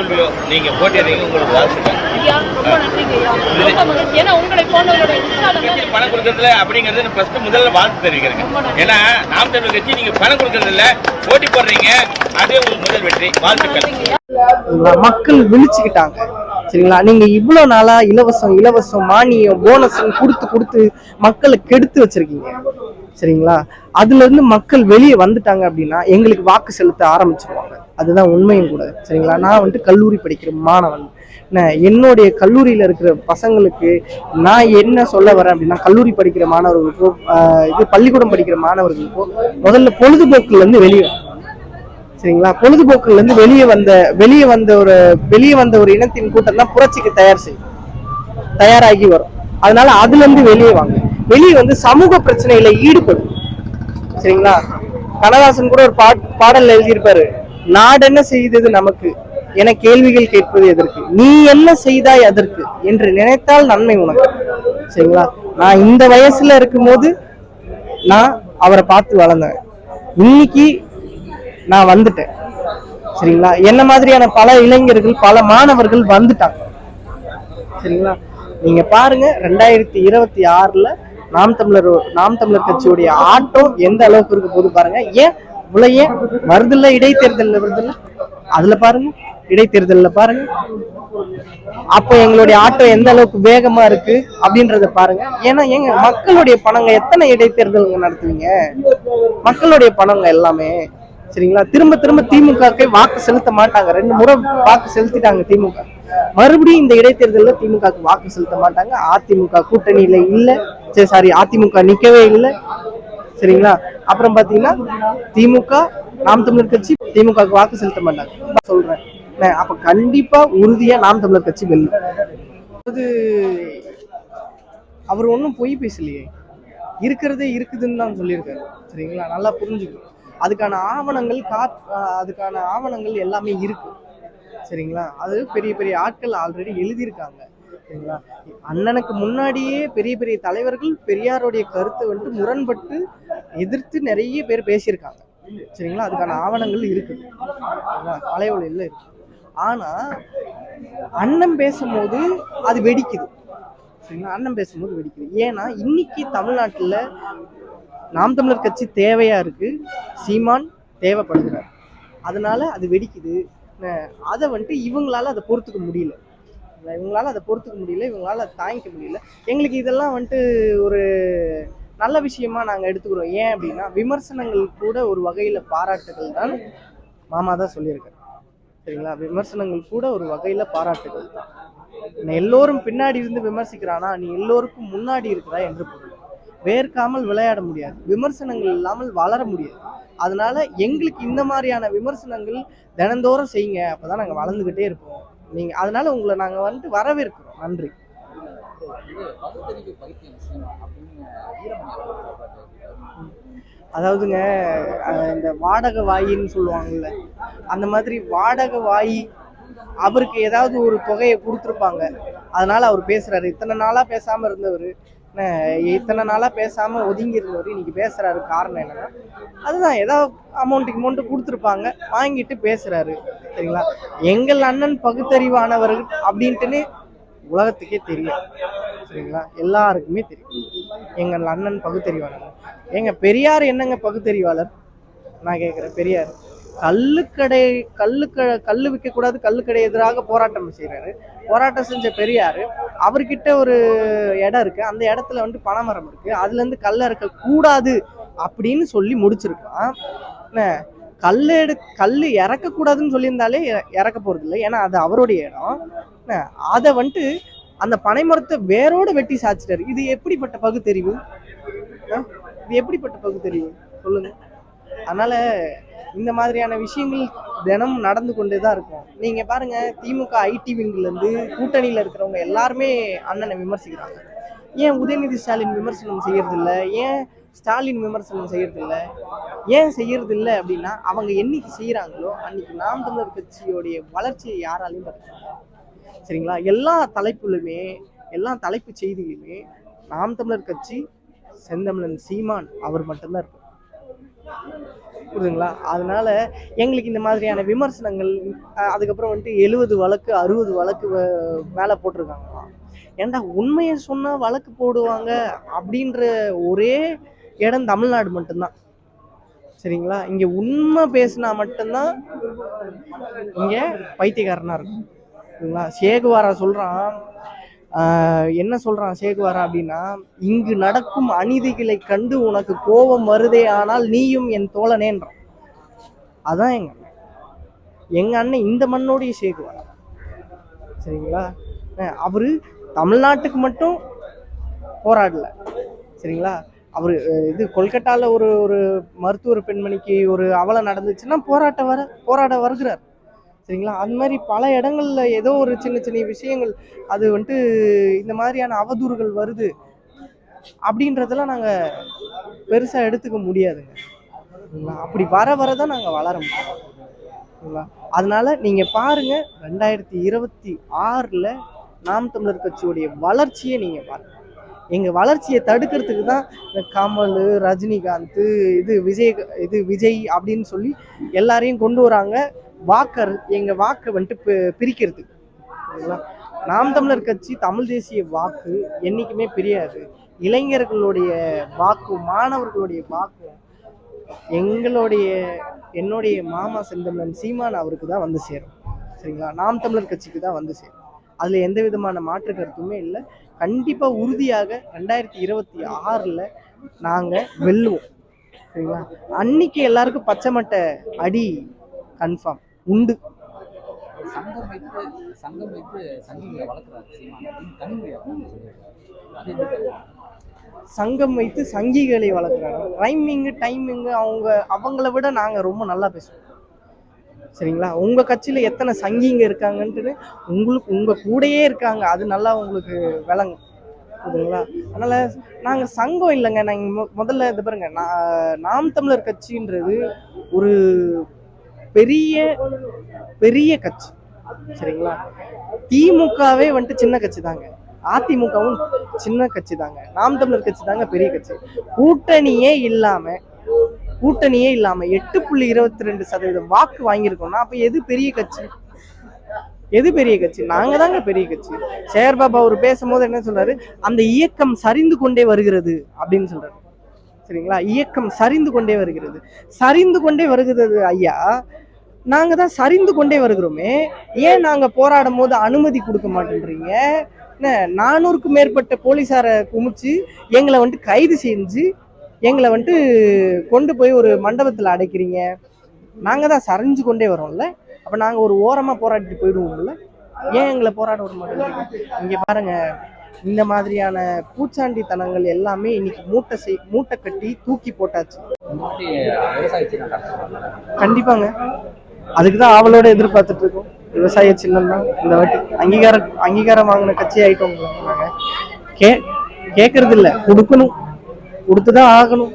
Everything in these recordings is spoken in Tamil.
தோல்வியோ நீங்க போட்டிடுறீங்க உங்களுக்கு வாழ்த்துக்கள் ஏன்னா உங்களை பணம் கொடுக்கறதுல அப்படிங்கிறது ஃபர்ஸ்ட் முதல்ல வாழ்த்து தெரிவிக்கிறேங்க. ஏன்னா நாம் தமிழர் கட்சி நீங்க பணம் கொடுக்கறது இல்ல போட்டி போடுறீங்க. அதே உங்களுக்கு முதல் வெற்றி. வாழ்த்துக்கள்? மக்கள் விழிச்சுக்கிட்டாங்க. சரிங்களா? நீங்க இவ்வளவு நாளா இலவசம் இலவசம் மானியம் போனஸ் கொடுத்து கொடுத்து மக்களை கெடுத்து வச்சிருக்கீங்க. சரிங்களா? அதுல இருந்து மக்கள் வெளியே வந்துட்டாங்க அப்படின்னா எங்களுக்கு வாக்கு செலுத்த ஆரம்பிச்சிருவாங்க. அதுதான் உண்மையும் கூட. சரிங்களா? நான் வந்துட்டு கல்லூரி படிக்கிற மாணவன். என்னுடைய கல்லூரியில இருக்கிற பசங்களுக்கு நான் என்ன சொல்ல வரேன் அப்படின்னா கல்லூரி படிக்கிற மாணவர்களுக்கோ இது பள்ளிக்கூடம் படிக்கிற மாணவர்களுக்கோ முதல்ல பொழுதுபோக்குல இருந்து வெளியே சரிங்களா? பொழுதுபோக்குல இருந்து வெளியே வந்த வெளியே வந்த ஒரு வெளியே வந்த ஒரு இனத்தின் கூட்டம் தான் புரட்சிக்கு தயார் செய்யும். தயாராகி வரும். அதனால அதுல இருந்து வெளியே வாங்க. வெளியே வந்து சமூக பிரச்சனையில ஈடுபடும் சரிங்களா? கனதாசன் கூட ஒரு பாட் பாடல் எழுதியிருப்பாரு. நாடு என்ன செய்தது நமக்கு? என கேள்விகள் கேட்பது எதற்கு? நீ என்ன செய்தாய் அதற்கு? என்று நினைத்தால் நன்மை உனக்கு. சரிங்களா? நான் இந்த வயசுல இருக்கும்போது நான் அவரை பார்த்து வளர்ந்தேன். இன்னைக்கு நான் வந்துட்டேன். சரிங்களா? என்ன மாதிரியான பல இளைஞர்கள் பல மாணவர்கள் வந்துட்டாங்க. சரிங்களா? நீங்க பாருங்க ரெண்டாயிரத்தி இருபத்தி ஆறுல நாம் தமிழர் நாம் தமிழர் கட்சியுடைய ஆட்டம் எந்த அளவுக்கு இருக்க போது பாருங்க. ஏன்? இவ்வளவு ஏன்? வருதில்ல இடைத்தேர்தல்ல வருதில்ல? அதுல பாருங்க இடைத்தேர்தல்ல பாருங்க. அப்போ எங்களுடைய ஆட்டம் எந்த அளவுக்கு வேகமா இருக்கு அப்படின்றத பாருங்க. ஏன்னா ஏங்க மக்களுடைய பணங்க எத்தனை இடைத்தேர்தல் நடத்துவீங்க? மக்களுடைய பணங்க எல்லாமே. சரிங்களா? திரும்ப திரும்ப திமுக வாக்கு செலுத்த மாட்டாங்க. ரெண்டு முறை வாக்கு செலுத்திட்டாங்க திமுக. மறுபடியும் இந்த இடைத்தேர்தலில் திமுக வாக்கு செலுத்த மாட்டாங்க. அதிமுக கூட்டணியில இல்ல. சரி சாரி அதிமுக நிக்கவே இல்லை. சரிங்களா? அப்புறம் பாத்தீங்கன்னா திமுக நாம் தமிழர் கட்சி திமுக வாக்கு செலுத்த மாட்டாங்க. சொல்றேன். அப்ப கண்டிப்பா உறுதியா நாம் தமிழர் கட்சி வெல்லும் அது அவர் ஒன்றும் பொய் பேசலையே. இருக்கிறதே இருக்குதுன்னு தான் சொல்லியிருக்காரு. சரிங்களா? நல்லா புரிஞ்சுக்கணும். அதுக்கான ஆவணங்கள் கா அதுக்கான ஆவணங்கள் எல்லாமே இருக்கு. சரிங்களா? அது பெரிய பெரிய ஆட்கள் ஆல்ரெடி எழுதியிருக்காங்க. சரிங்களா? அண்ணனுக்கு முன்னாடியே பெரிய பெரிய தலைவர்கள் பெரியாருடைய கருத்தை வந்துட்டு முரண்பட்டு எதிர்த்து நிறைய பேர் பேசியிருக்காங்க. சரிங்களா? அதுக்கான ஆவணங்கள் இருக்குது சரிங்களா? இருக்கு. ஆனால் அண்ணன் பேசும்போது அது வெடிக்குது. சரிங்களா? அண்ணன் பேசும்போது வெடிக்குது. ஏன்னா இன்னைக்கு தமிழ்நாட்டில் நாம் தமிழர் கட்சி தேவையா இருக்கு? சீமான் தேவைப்படுகிறார். அதனால அது வெடிக்குது. அதை வந்துட்டு இவங்களால அதை பொறுத்துக்க முடியல. இவங்களால அதை பொறுத்துக்க முடியல. இவங்களால அதை தாங்கிக்க முடியல. எங்களுக்கு இதெல்லாம் வந்துட்டு ஒரு நல்ல விஷயமா நாங்க எடுத்துக்கிறோம். ஏன் அப்படின்னா விமர்சனங்கள் கூட ஒரு வகையில பாராட்டுகள் தான் மாமா தான் சொல்லியிருக்காரு. சரிங்களா? விமர்சனங்கள் கூட ஒரு வகையில பாராட்டுகள் தான். எல்லோரும் பின்னாடி இருந்து விமர்சிக்கிறானா? நீ எல்லோருக்கும் முன்னாடி இருக்கிறா என்று பொருள். வேர்க்காமல் விளையாட முடியாது. விமர்சனங்கள் இல்லாமல் வளர முடியாது. அதனால எங்களுக்கு இந்த மாதிரியான விமர்சனங்கள் தினந்தோறும் செய்யுங்க. அப்பதான் நாங்க வளர்ந்துகிட்டே இருப்போம். நீங்க அதனால உங்களை நாங்க வந்துட்டு வரவேற்கிறோம். நன்றி. அதாவதுங்க அஹ் இந்த வாடகை வாயின்னு சொல்லுவாங்கல்ல அந்த மாதிரி வாடகை வாயி அவருக்கு ஏதாவது ஒரு தொகையை கொடுத்துருப்பாங்க. அதனால அவர் பேசுறாரு. இத்தனை நாளா பேசாம இருந்தவர். இத்தனை நாளாக பேசாமல் ஒதுங்கி இருந்தவர் இன்னைக்கு பேசுகிறாரு காரணம் என்னன்னா அதுதான் ஏதோ அமௌண்ட்டுக்கு அமௌண்ட்டு கொடுத்துருப்பாங்க வாங்கிட்டு பேசுகிறாரு சரிங்களா? எங்கள் அண்ணன் பகுத்தறிவானவர்கள் அப்படின்ட்டுன்னு உலகத்துக்கே தெரியும் சரிங்களா? எல்லாருக்குமே தெரியும். எங்கள் அண்ணன் பகுத்தறிவாளர் ஏங்க பெரியார் என்னங்க பகுத்தறிவாளர்? நான் கேட்குறேன் பெரியார். கல்லுக்கடை கல்லுக்க கல் விற்கக்கூடாது கல்லுக்கடை எதிராக போராட்டம் செய்கிறாரு போராட்டம் செஞ்ச பெரியார் அவர்கிட்ட ஒரு இடம் இருக்குது அந்த இடத்துல வந்து பனைமரம் இருக்குது அதுலேருந்து கல் இறக்க கூடாது அப்படின்னு சொல்லி முடிச்சிருக்கான் என்ன? கல் எடு கல் இறக்கக்கூடாதுன்னு சொல்லியிருந்தாலே இறக்க போகிறது இல்லை ஏன்னா அது அவருடைய இடம். என்ன? அதை வந்துட்டு அந்த பனைமரத்தை வேரோட வெட்டி சாய்ச்சிட்டாரு. இது எப்படிப்பட்ட பகுத்தறிவு? ஆ? இது எப்படிப்பட்ட பகுத்தறிவு? சொல்லுங்கள் அதனால் இந்த மாதிரியான விஷயங்கள் தினம் நடந்து கொண்டே தான் இருக்கும். நீங்க பாருங்க திமுக ஐடி விங்ல கூட்டணியில் இருக்கிறவங்க எல்லாருமே அண்ணனை விமர்சிக்கிறாங்க. ஏன் உதயநிதி ஸ்டாலின் விமர்சனம் செய்யறதில்ல? ஏன் ஸ்டாலின் விமர்சனம் செய்யறதில்ல? ஏன் செய்யறதில்ல அப்படின்னா அவங்க என்னைக்கு செய்கிறாங்களோ அன்னைக்கு நாம் தமிழர் கட்சியோடைய வளர்ச்சியை யாராலையும் பார்க்க சரிங்களா? எல்லா தலைப்புலையுமே எல்லா தலைப்பு செய்தியிலுமே நாம் தமிழர் கட்சி செந்தமிழன் சீமான் அவர் மட்டும்தான் இருப்பார். புரியுதுங்களா அதனால எங்களுக்கு இந்த மாதிரியான விமர்சனங்கள் அதுக்கப்புறம் வந்துட்டு எழுபது வழக்கு அறுபது வழக்கு மேலே போட்டிருக்காங்களாம். ஏன்டா உண்மையை சொன்னால் வழக்கு போடுவாங்க அப்படின்ற ஒரே இடம் தமிழ்நாடு மட்டும்தான். சரிங்களா? இங்கே உண்மை பேசினா மட்டும்தான் இங்கே பைத்தியக்காரனாக இருக்கும். சரிங்களா? சேகுவாரா சொல்கிறான் என்ன சொல்கிறான் சேகுவாரா அப்படின்னா இங்கு நடக்கும் அநீதிகளை கண்டு உனக்கு கோபம் வருதே ஆனால் நீயும் என் தோழனேன்றான். அதான் எங்க அண்ணன். அண்ணன் இந்த மண்ணோடைய சேகுவாரா. சரிங்களா? அவர் தமிழ்நாட்டுக்கு மட்டும் போராடலை. சரிங்களா? அவர் இது கொல்கட்டாவில் ஒரு ஒரு மருத்துவர் பெண்மணிக்கு ஒரு அவலம் நடந்துச்சுன்னா போராட்ட வர போராட வருகிறார். சரிங்களா? அது மாதிரி பல இடங்கள்ல ஏதோ ஒரு சின்ன சின்ன விஷயங்கள் அது வந்துட்டு இந்த மாதிரியான அவதூறுகள் வருது. அப்படின்றதெல்லாம் நாங்கள் பெருசாக எடுத்துக்க முடியாதுங்க. சரிங்களா? அப்படி வர வர தான் நாங்கள் வளர முடியும். சரிங்களா? அதனால நீங்கள் பாருங்க ரெண்டாயிரத்தி இருபத்தி ஆறில் நாம் தமிழர் கட்சியுடைய வளர்ச்சியை நீங்கள் பாருங்க. எங்கள் வளர்ச்சியை தடுக்கிறதுக்கு தான் இந்த கமல் ரஜினிகாந்த் இது விஜய் இது விஜய் அப்படின்னு சொல்லி எல்லாரையும் கொண்டு வராங்க. வாக்கர் எங்கள் வாக்கை வந்துட்டு பிரிக்கிறது. ஓகேங்களா நாம் தமிழர் கட்சி தமிழ் தேசிய வாக்கு என்றைக்குமே பிரியாது. இளைஞர்களுடைய வாக்கும் மாணவர்களுடைய வாக்கும் எங்களுடைய என்னுடைய மாமா செந்தமிழன் சீமான் அவருக்கு தான் வந்து சேரும். சரிங்களா? நாம் தமிழர் கட்சிக்கு தான் வந்து சேரும். அதில் எந்த விதமான மாற்று கருத்துமே இல்லை. கண்டிப்பாக உறுதியாக ரெண்டாயிரத்தி இருபத்தி ஆறில் நாங்கள் வெல்லுவோம். சரிங்களா? அன்னைக்கு எல்லாருக்கும் பச்சை மட்டை அடி கன்ஃபார்ம் உண்டு. சங்கம் வைத்து சங்கம் வைத்து சங்கிகளை வளர்க்குறாரு? சங்கம் வைத்து சங்கிகளை வளர்க்குறாங்க ரைமிங்கு டைமிங்கு அவங்க அவங்கள விட நாங்கள் ரொம்ப நல்லா பேசுவோம். சரிங்களா? உங்கள் கட்சியில் எத்தனை சங்கிங்க இருக்காங்கன்ட்டு உங்களுக்கு உங்கள் கூடயே இருக்காங்க. அது நல்லா உங்களுக்கு விளங்கும். புரியுதுங்களா? அதனால் நாங்கள் சங்கம் இல்லைங்க. நாங்கள் முதல்ல இது பாருங்க. நான் நாம் தமிழர் கட்சின்றது ஒரு பெரிய பெரிய கட்சி. சரிங்களா? திமுகவே வந்துட்டு சின்ன கட்சி தாங்க அதிமுகவும் சின்ன கட்சி தாங்க நாம் தமிழர் கட்சி தாங்க பெரிய கட்சி. கூட்டணியே இல்லாம கூட்டணியே இல்லாம எட்டு புள்ளி இருபத்தி ரெண்டு சதவீதம் வாக்கு வாங்கியிருக்கோம்னா அப்ப எது பெரிய கட்சி? எது பெரிய கட்சி? நாங்க தாங்க பெரிய கட்சி. சேகர் பாபா அவர் பேசும்போது என்ன சொல்றாரு? அந்த இயக்கம் சரிந்து கொண்டே வருகிறது அப்படின்னு சொல்றாரு. சரிங்களா இயக்கம் சரிந்து கொண்டே வருகிறது. சரிந்து கொண்டே வருகிறது ஐயா. நாங்க தான் சரிந்து கொண்டே வருகிறோமே. ஏன் நாங்க போராடும் போது அனுமதி கொடுக்க மாட்டேன்றீங்க? என்ன நானூறுக்கும் மேற்பட்ட போலீஸாரை குமிச்சு எங்களை வந்துட்டு கைது செஞ்சு எங்களை வந்துட்டு கொண்டு போய் ஒரு மண்டபத்தில் அடைக்கிறீங்க. நாங்கள் தான் சரிஞ்சு கொண்டே வரோம்ல. அப்போ நாங்கள் ஒரு ஓரமாக போராடிட்டு போயிடுவோம்ல. ஏன் எங்களை போராட விட மாட்டேங்கிறீங்க இங்கே பாருங்க. இந்த மாதிரியான பூச்சாண்டித்தனங்கள் எல்லாமே இன்னைக்கு மூட்டை செய் மூட்டை கட்டி தூக்கி போட்டாச்சு. கண்டிப்பாங்க. அதுக்கு தான் ஆவலோட எதிர்பார்த்துட்டு இருக்கோம். விவசாய சின்னம் தான். இந்த வாட்டி அங்கீகாரம் அங்கீகாரம் வாங்கின கட்சி ஆயிட்டோம் கே கேட்கறது இல்ல கொடுக்கணும். கொடுத்துதான் ஆகணும்.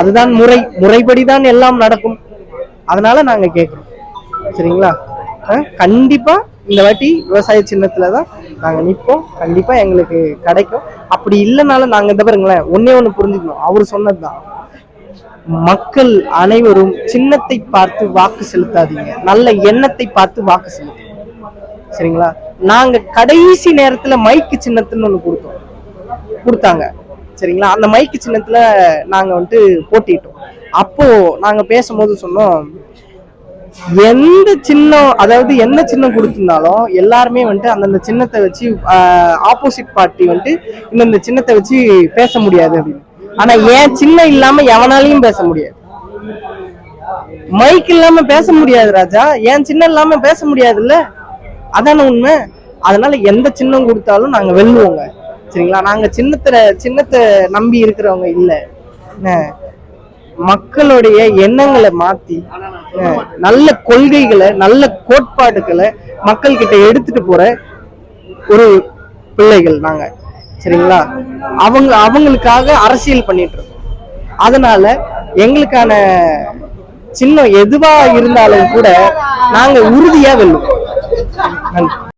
அதுதான் முறை. முறைப்படி தான் எல்லாம் நடக்கும். அதனால நாங்க கேட்கிறோம் சரிங்களா? அஹ் கண்டிப்பா இந்த வாட்டி விவசாய சின்னத்துல தான் நாங்க நிற்போம் கண்டிப்பா எங்களுக்கு கிடைக்கும். அப்படி இல்லைனாலும் நாங்க இந்த பாருங்களேன் ஒன்னே ஒண்ணு புரிஞ்சுக்கணும். அவர் சொன்னதுதான். மக்கள் அனைவரும் சின்னத்தை பார்த்து வாக்கு செலுத்தாதீங்க. நல்ல எண்ணத்தை பார்த்து வாக்கு செலுத்துங்க. சரிங்களா? நாங்க கடைசி நேரத்துல மைக்கு சின்னத்துன்னு ஒண்ணு கொடுத்தோம். கொடுத்தாங்க. சரிங்களா? அந்த மைக்கு சின்னத்துல நாங்க வந்துட்டு போட்டிட்டோம். அப்போ நாங்க பேசும்போது சொன்னோம் எந்த சின்னம் அதாவது என்ன சின்னம் கொடுத்துருந்தாலும் எல்லாருமே வந்துட்டு அந்தந்த சின்னத்தை வச்சு ஆப்போசிட் பார்ட்டி வந்துட்டு இந்தந்த சின்னத்தை வச்சு பேச முடியாது. அப்படின்னு ஆனா ஏன் சின்னம் இல்லாம எவனாலையும் பேச முடியாது. மைக் இல்லாம பேச முடியாது ராஜா. ஏன் சின்னம் இல்லாம பேச முடியாதுல்ல? அதான உண்மை? அதனால எந்த சின்னம் கொடுத்தாலும் நாங்க வெல்லுவோங்க. சரிங்களா? நாங்க சின்னத்துல சின்னத்தை நம்பி இருக்கிறவங்க இல்ல. மக்களுடைய எண்ணங்களை மாத்தி நல்ல கொள்கைகளை நல்ல கோட்பாடுகளை மக்கள் கிட்ட எடுத்துட்டு போற ஒரு பிள்ளைகள் நாங்க. சரிங்களா? அவங்க அவங்களுக்காக அரசியல் பண்ணிட்டு இருக்கோம். அதனால எங்களுக்கான சின்னம் எதுவா இருந்தாலும் கூட நாங்க உறுதியா வெல்லுவோம். நன்றி.